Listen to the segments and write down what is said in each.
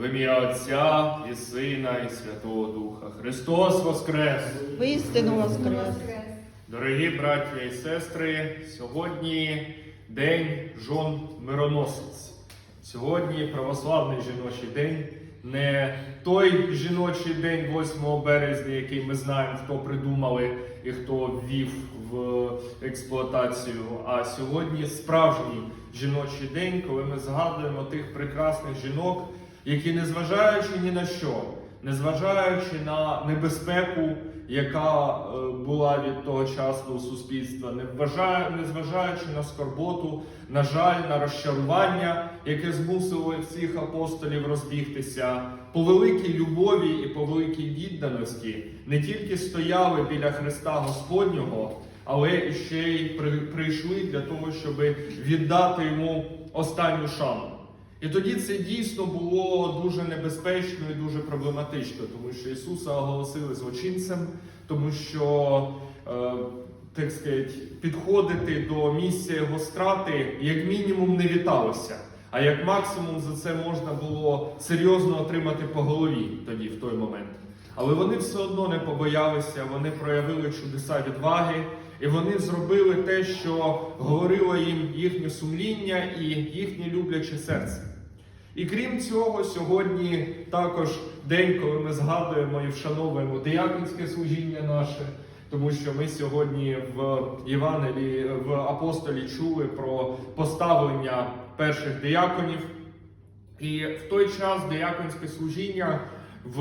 В ім'я Отця і Сина, і Святого Духа. Христос Воскрес! Воістину воскрес. Дорогі браття і сестри, сьогодні день жон мироносець. Сьогодні православний жіночий день, не той жіночий день 8 березня, який ми знаємо, хто придумали і хто ввів в експлуатацію. А сьогодні справжній жіночий день, коли ми згадуємо тих прекрасних жінок, які, незважаючи ні на що, незважаючи на небезпеку, яка е, була від того часу у суспільства, незважаючи на скорботу, на жаль, на розчарування, яке змусило всіх апостолів розбігтися, по великій любові і по великій відданості не тільки стояли біля Христа Господнього, але ще й при- прийшли для того, щоб віддати йому останню шану. І тоді це дійсно було дуже небезпечно і дуже проблематично, тому що Ісуса оголосили злочинцем, тому що, е, так сказати, підходити до місця його страти як мінімум не віталося. А як максимум за це можна було серйозно отримати по голові тоді, в той момент. Але вони все одно не побоялися, вони проявили чудеса відваги, і вони зробили те, що говорило їм їхнє сумління і їхнє любляче серце. І крім цього, сьогодні також день, коли ми згадуємо і вшановуємо дияконське служіння наше, тому що ми сьогодні в Євангелії, в апостолі чули про поставлення перших дияконів. І в той час дияконське служіння в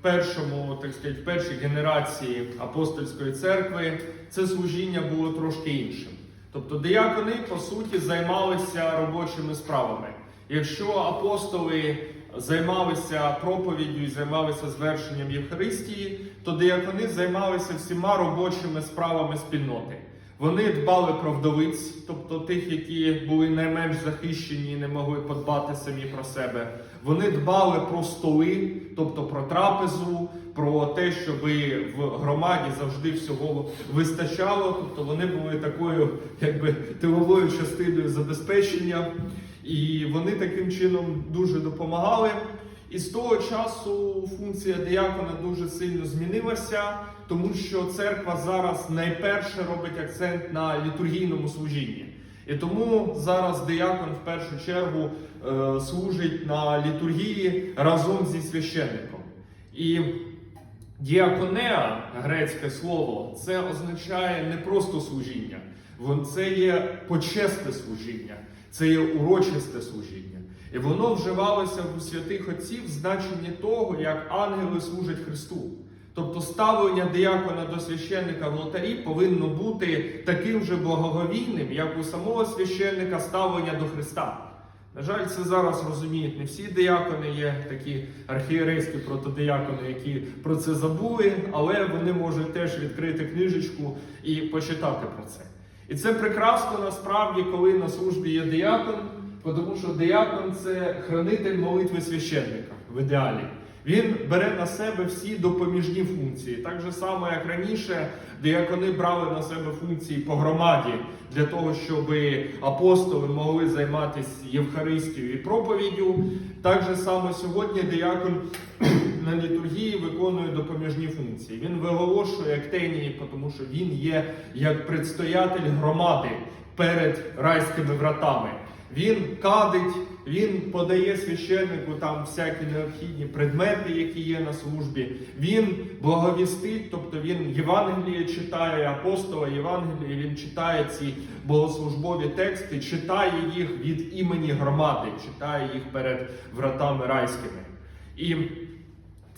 першому, так сказати, в першій генерації апостольської церкви це служіння було трошки іншим. Тобто диякони, по суті, займалися робочими справами. Якщо апостоли займалися проповіддю і займалися звершенням Євхаристії, то диякони займалися всіма робочими справами спільноти. Вони дбали про вдовиць, тобто тих, які були найменш захищені і не могли подбати самі про себе. Вони дбали про столи, тобто про трапезу, про те, щоб в громаді завжди всього вистачало. Тобто вони були такою, якби тиловою частиною забезпечення, і вони таким чином дуже допомагали. І з того часу функція диякона дуже сильно змінилася, тому що церква зараз найперше робить акцент на літургійному служінні. І тому зараз диякон в першу чергу е, служить на літургії разом зі священником. І діаконеа, грецьке слово, це означає не просто служіння, це є почесне служіння, це є урочисте служіння. І воно вживалося у святих отців в значенні того, як ангели служать Христу. Тобто ставлення диякона до священника в лотарі повинно бути таким же благоговійним, як у самого священника ставлення до Христа. На жаль, це зараз розуміють не всі диякони, є такі архієрейські протодиякони, які про це забули, але вони можуть теж відкрити книжечку і почитати про це. І це прекрасно насправді, коли на службі є диякон, тому що диякон це хранитель молитви священника в ідеалі. Він бере на себе всі допоміжні функції. Так же само, як раніше, диякони брали на себе функції по громаді для того, щоб апостоли могли займатися Євхаристією і проповіддю. Так же само сьогодні диякон на літургії виконує допоміжні функції. Він виголошує актенії, тому що він є як предстоятель громади перед райськими вратами. Він кадить, він подає священнику там всякі необхідні предмети, які є на службі. Він благовістить, тобто він Євангеліє читає, апостола Євангелія, він читає ці богослужбові тексти, читає їх від імені громади, читає їх перед вратами райськими. І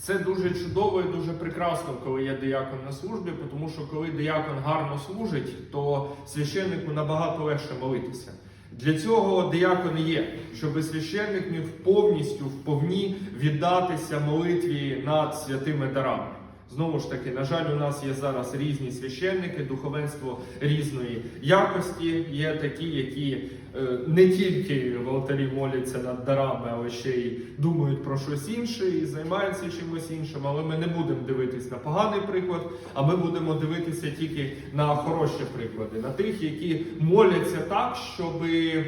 це дуже чудово і дуже прекрасно, коли є диякон на службі, тому що коли диякон гарно служить, то священнику набагато легше молитися. Для цього диякон є, щоб священник міг повністю вповні віддатися молитві над святими дарами. Знову ж таки, на жаль, у нас є зараз різні священники, духовенство різної якості. Є такі, які е, не тільки в алтарі моляться над дарами, але ще й думають про щось інше і займаються чимось іншим. Але ми не будемо дивитись на поганий приклад, а ми будемо дивитися тільки на хороші приклади, на тих, які моляться так, щоби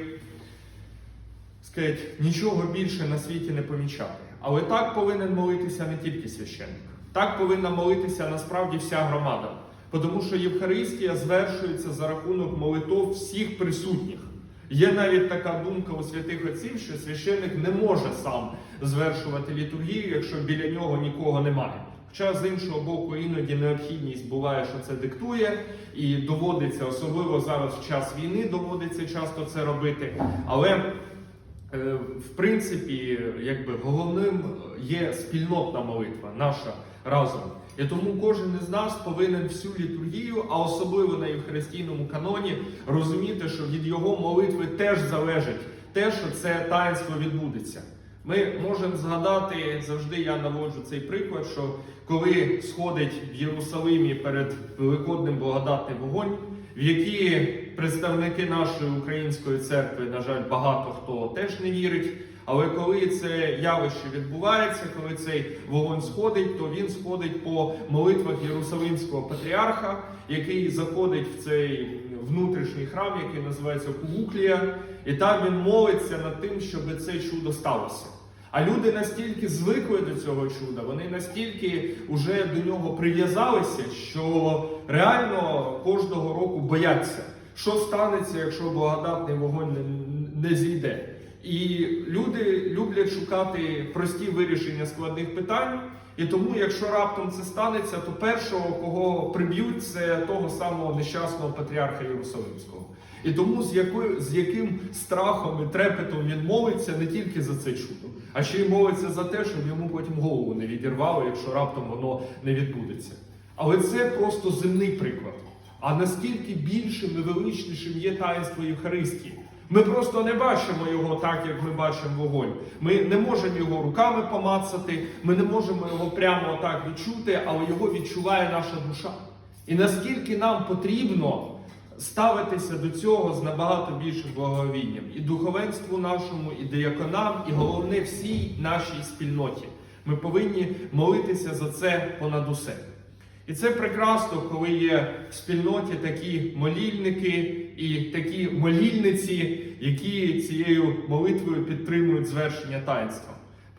сказати, нічого більше на світі не помічати. Але так повинен молитися не тільки священник. Так повинна молитися насправді вся громада. Тому що Євхаристія звершується за рахунок молитов всіх присутніх. Є навіть така думка у святих отців, що священник не може сам звершувати літургію, якщо біля нього нікого немає. Хоча з іншого боку, іноді необхідність буває, що це диктує, і доводиться, особливо зараз в час війни, доводиться часто це робити. Але е, в принципі, якби головним є спільнотна молитва, наша разом. І тому кожен із нас повинен всю літургію, а особливо на Євхаристійному каноні, розуміти, що від його молитви теж залежить те, що це таїнство відбудеться. Ми можемо згадати завжди. Я наводжу цей приклад, що коли сходить в Єрусалимі перед Великодним благодатний вогонь, в які представники нашої української церкви, на жаль, багато хто теж не вірить. Але коли це явище відбувається, коли цей вогонь сходить, то він сходить по молитвах Єрусалимського патріарха, який заходить в цей внутрішній храм, який називається Кулуклія, і там він молиться над тим, щоб це чудо сталося. А люди настільки звикли до цього чуда, вони настільки вже до нього прив'язалися, що реально кожного року бояться, що станеться, якщо благодатний вогонь не, не зійде. І люди люблять шукати прості вирішення складних питань. І тому, якщо раптом це станеться, то першого, кого приб'ють, це того самого нещасного патріарха Єрусалимського. І тому з якою з яким страхом і трепетом він молиться не тільки за це чудо, а ще й молиться за те, щоб йому потім голову не відірвало, якщо раптом воно не відбудеться. Але це просто земний приклад. А наскільки більшим і величнішим є таїнство Євхаристії? Ми просто не бачимо його так, як ми бачимо вогонь. Ми не можемо його руками помацати, ми не можемо його прямо так відчути, але його відчуває наша душа. І наскільки нам потрібно ставитися до цього з набагато більшим благовінням і духовенству нашому, і дияконам, і головне всій нашій спільноті. Ми повинні молитися за це понад усе. І це прекрасно, коли є в спільноті такі молільники і такі молільниці, які цією молитвою підтримують звершення таїнства.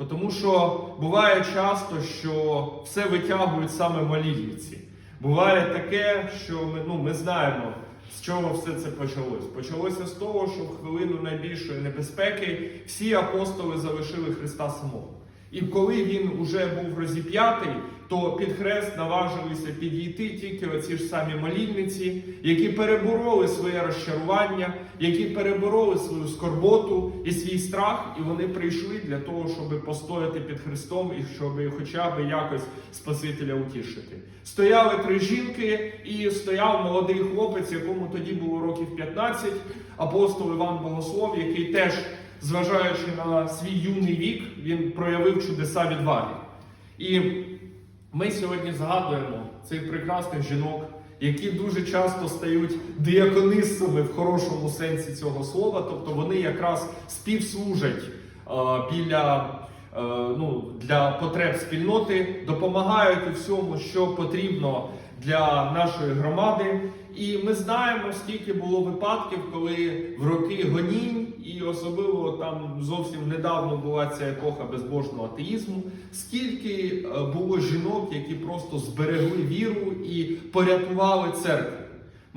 Тому що буває часто, що все витягують саме молільниці. Буває таке, що ми, ну, ми знаємо, з чого все це почалось. Почалося з того, що в хвилину найбільшої небезпеки всі апостоли залишили Христа самого. І коли він уже був розіп'ятий, то під хрест наважилися підійти тільки оці ж самі молільниці, які перебороли своє розчарування, які перебороли свою скорботу і свій страх, і вони прийшли для того, щоб постояти під Христом і щоб хоча б якось Спасителя утішити. Стояли три жінки, і стояв молодий хлопець, якому тоді було років 15, апостол Іван Богослов, який теж зважаючи на свій юний вік, він проявив чудеса відваги. І ми сьогодні згадуємо цих прекрасних жінок, які дуже часто стають діаконисами в хорошому сенсі цього слова, тобто вони якраз співслужать е, біля. Е, Ну, для потреб спільноти допомагають у всьому, що потрібно для нашої громади. І ми знаємо, скільки було випадків, коли в роки гонінь, і особливо там зовсім недавно була ця епоха безбожного атеїзму, скільки е, було жінок, які просто зберегли віру і порятували церкву.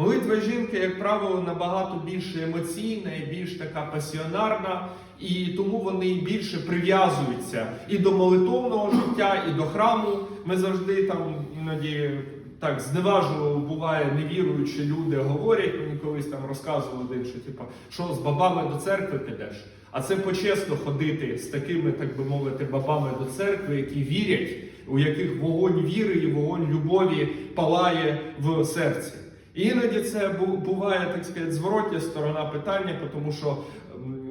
Молитва жінки, як правило, набагато більш емоційна і більш така пасіонарна, і тому вони більше прив'язуються і до молитовного життя, і до храму. Ми завжди там іноді так зневажливо буває невіруючі люди говорять. Мені колись там розказували один, що типу, що з бабами до церкви підеш. А це почесно ходити з такими, так би мовити, бабами до церкви, які вірять, у яких вогонь віри і вогонь любові палає в серці. Іноді це буває, так сказати, зворотня сторона питання, тому що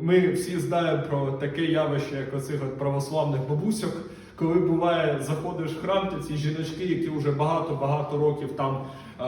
ми всі знаємо про таке явище, як оцих от православних бабусьок, коли буває, заходиш в храм, то ці жіночки, які вже багато-багато років там е,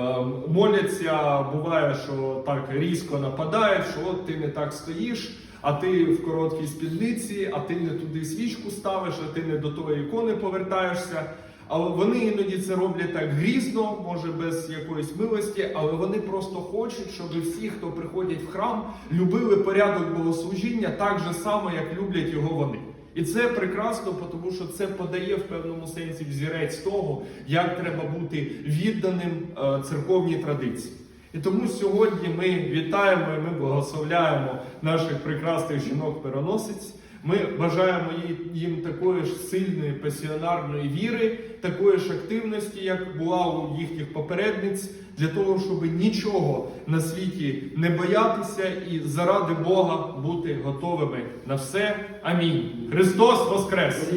моляться, буває, що так різко нападають, що от ти не так стоїш, а ти в короткій спідниці, а ти не туди свічку ставиш, а ти не до тої ікони повертаєшся. Але вони іноді це роблять так грізно, може без якоїсь милості, але вони просто хочуть, щоб всі, хто приходять в храм, любили порядок богослужіння так же само, як люблять його вони. І це прекрасно, тому що це подає в певному сенсі взірець того, як треба бути відданим е, церковній традиції. І тому сьогодні ми вітаємо і ми благословляємо наших прекрасних жінок-переносиць. Ми бажаємо їм такої ж сильної пасіонарної віри, такої ж активності, як була у їхніх попередниць, для того, щоб нічого на світі не боятися і заради Бога бути готовими на все. Амінь. Христос Воскрес!